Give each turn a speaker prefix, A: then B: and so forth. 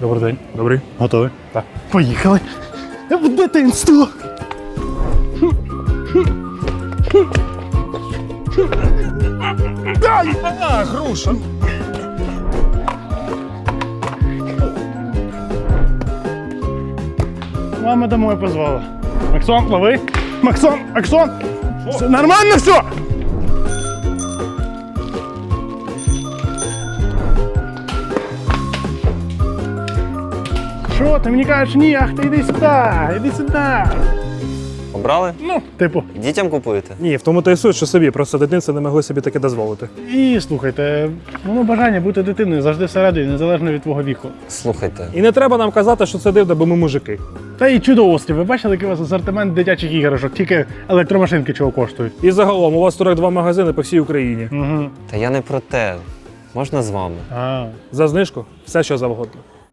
A: Добрий день.
B: Добрий.
A: Готовий?
B: Так.
A: Поїхали. В дитинство. Дай!
B: А, груша.
A: Мама домой позвала. Максон, лови. Максон, Аксон. Нормально все? Що, ти мені кажеш, ні, ах ти йди сюди, іди сюди.
C: Обрали?
A: Ну, типу.
C: Дітям купуєте?
B: Ні, в тому та й суть, що собі, просто дитинці не могли собі таке дозволити.
A: І слухайте, воно бажання бути дитиною завжди всередині, незалежно від твого віку.
C: Слухайте,
B: І не треба нам казати, що це дивно, бо ми мужики.
A: Та і чудовості, ви бачили, який у вас асортимент дитячих іграшок, тільки електромашинки чого коштують.
B: І загалом у вас 42 магазини по всій Україні.
A: Угу.
C: та я не про те. Можна з вами?
A: А,
B: За знижку все, що завгодно.